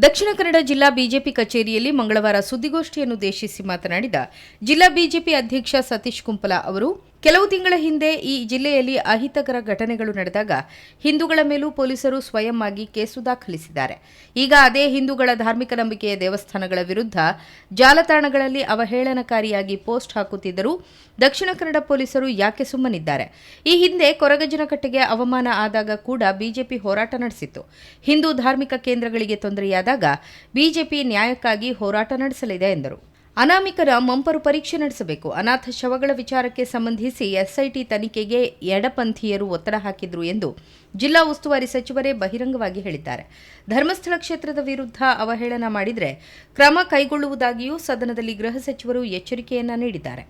ದಕ್ಷಿಣ ಕನ್ನಡ ಜಿಲ್ಲಾ ಬಿಜೆಪಿ ಕಚೇರಿಯಲ್ಲಿ ಮಂಗಳವಾರ ಸುದ್ದಿಗೋಷ್ಠಿಯನ್ನುದ್ದೇಶಿಸಿ ಮಾತನಾಡಿದ ಜಿಲ್ಲಾ ಬಿಜೆಪಿ ಅಧ್ಯಕ್ಷ ಸತೀಶ್ ಕುಂಪಲ ಅವರು ಕೆಲವು ತಿಂಗಳ ಹಿಂದೆ ಈ ಜಿಲ್ಲೆಯಲ್ಲಿ ಅಹಿತಕರ ಘಟನೆಗಳು ನಡೆದಾಗ ಹಿಂದೂಗಳ ಮೇಲೂ ಪೊಲೀಸರು ಸ್ವಯಂ ಆಗಿ ಕೇಸು ದಾಖಲಿಸಿದ್ದಾರೆ. ಈಗ ಅದೇ ಹಿಂದೂಗಳ ಧಾರ್ಮಿಕ ನಂಬಿಕೆಯ ದೇವಸ್ಥಾನಗಳ ವಿರುದ್ಧ ಜಾಲತಾಣಗಳಲ್ಲಿ ಅವಹೇಳನಕಾರಿಯಾಗಿ ಪೋಸ್ಟ್ ಹಾಕುತ್ತಿದ್ದರೂ ದಕ್ಷಿಣ ಕನ್ನಡ ಪೊಲೀಸರು ಯಾಕೆ ಸುಮ್ಮನಿದ್ದಾರೆ? ಈ ಹಿಂದೆ ಕೊರಗಜನಕಟ್ಟೆಗೆ ಅವಮಾನ ಆದಾಗ ಕೂಡ ಬಿಜೆಪಿ ಹೋರಾಟ ನಡೆಸಿತ್ತು. ಹಿಂದೂ ಧಾರ್ಮಿಕ ಕೇಂದ್ರಗಳಿಗೆ ತೊಂದರೆಯಾದಾಗ ಬಿಜೆಪಿ ನ್ಯಾಯಕ್ಕಾಗಿ ಹೋರಾಟ ನಡೆಸಲಿದೆ ಎಂದರು. ಅನಾಮಿಕರ ಮಂಪರು ಪರೀಕ್ಷೆ ನಡೆಸಬೇಕು. ಅನಾಥ ಶವಗಳ ವಿಚಾರಕ್ಕೆ ಸಂಬಂಧಿಸಿ ಎಸ್ಐಟಿ ತನಿಖೆಗೆ ಎಡಪಂಥೀಯರು ಒತ್ತಡ ಹಾಕಿದ್ರು ಎಂದು ಜಿಲ್ಲಾ ಉಸ್ತುವಾರಿ ಸಚಿವರೇ ಬಹಿರಂಗವಾಗಿ ಹೇಳಿದ್ದಾರೆ. ಧರ್ಮಸ್ಥಳ ಕ್ಷೇತ್ರದ ವಿರುದ್ಧ ಅವಹೇಳನ ಮಾಡಿದರೆ ಕ್ರಮ ಕೈಗೊಳ್ಳುವುದಾಗಿಯೂ ಸದನದಲ್ಲಿ ಗೃಹ ಸಚಿವರು ಎಚ್ಚರಿಕೆಯನ್ನ ನೀಡಿದ್ದಾರೆ.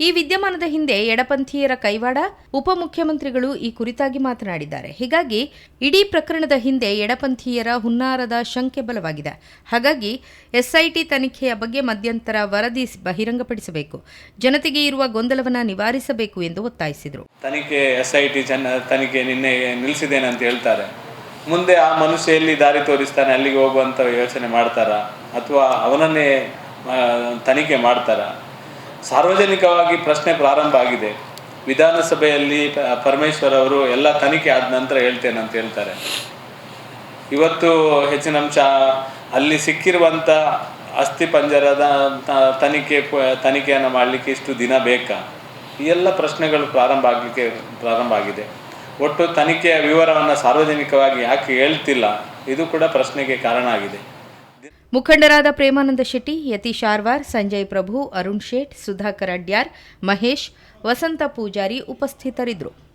ಈ ವಿದ್ಯಮಾನದ ಹಿಂದೆ ಎಡಪಂಥೀಯರ ಕೈವಾಡ ಉಪಮುಖ್ಯಮಂತ್ರಿಗಳು ಈ ಕುರಿತಾಗಿ ಮಾತನಾಡಿದ್ದಾರೆ. ಹೀಗಾಗಿ ಇಡೀ ಪ್ರಕರಣದ ಹಿಂದೆ ಎಡಪಂಥೀಯರ ಹುನ್ನಾರದ ಶಂಕೆ ಬಲವಾಗಿದೆ. ಹಾಗಾಗಿ ಎಸ್ಐಟಿ ತನಿಖೆಯ ಬಗ್ಗೆ ಮಧ್ಯಂತರ ವರದಿ ಬಹಿರಂಗಪಡಿಸಬೇಕು. ಜನತೆಗೆ ಇರುವ ಗೊಂದಲವನ್ನು ನಿವಾರಿಸಬೇಕು ಎಂದು ಒತ್ತಾಯಿಸಿದರು. ತನಿಖೆ, ಎಸ್ಐಟಿ ತನಿಖೆ ನಿನ್ನೆ ನಿಲ್ಲಿಸಿದ್ದೇನೆ ಅಂತ ಹೇಳ್ತಾರೆ. ಮುಂದೆ ಆ ಮನುಷ್ಯ ಎಲ್ಲಿ ದಾರಿ ತೋರಿಸ್ತಾನೆ, ಅಲ್ಲಿಗೆ ಹೋಗುವಂತ ಯೋಚನೆ ಮಾಡ್ತಾರಾ? ಅಥವಾ ಅವನನ್ನೇ ತನಿಖೆ ಮಾಡ್ತಾರಾ? ಸಾರ್ವಜನಿಕವಾಗಿ ಪ್ರಶ್ನೆ ಪ್ರಾರಂಭ ಆಗಿದೆ. ವಿಧಾನಸಭೆಯಲ್ಲಿ ಪರಮೇಶ್ವರ್ ಅವರು ಎಲ್ಲ ತನಿಖೆ ಆದ ನಂತರ ಹೇಳ್ತೇನೆ ಅಂತ ಹೇಳ್ತಾರೆ. ಇವತ್ತು ಹೆಚ್ಚಿನ ಅಂಶ, ಅಲ್ಲಿ ಸಿಕ್ಕಿರುವಂಥ ಅಸ್ಥಿ ಪಂಜರದ ತನಿಖೆ ತನಿಖೆಯನ್ನು ಮಾಡಲಿಕ್ಕೆ ಇಷ್ಟು ದಿನ ಬೇಕಾ? ಈ ಎಲ್ಲ ಪ್ರಶ್ನೆಗಳು ಪ್ರಾರಂಭ ಆಗಲಿಕ್ಕೆ, ಪ್ರಾರಂಭ ಆಗಿದೆ. ಒಟ್ಟು ತನಿಖೆಯ ವಿವರವನ್ನು ಸಾರ್ವಜನಿಕವಾಗಿ ಯಾಕೆ ಹೇಳ್ತಿಲ್ಲ? ಇದು ಕೂಡ ಪ್ರಶ್ನೆಗೆ ಕಾರಣ ಆಗಿದೆ. ಮುಖಂಡರಾದ ಪ್ರೇಮಾನಂದ ಶೆಟ್ಟಿ ಯತೀಶ್ ಆರ್ವಾರ್ ಸಂಜಯ್ ಪ್ರಭು, ಅರುಣ್ ಶೇಟ್, ಸುಧಾಕರ್ ಅಡ್ಯಾರ್, ಮಹೇಶ್, ವಸಂತ ಪೂಜಾರಿ ಉಪಸ್ಥಿತರಿದ್ದರು.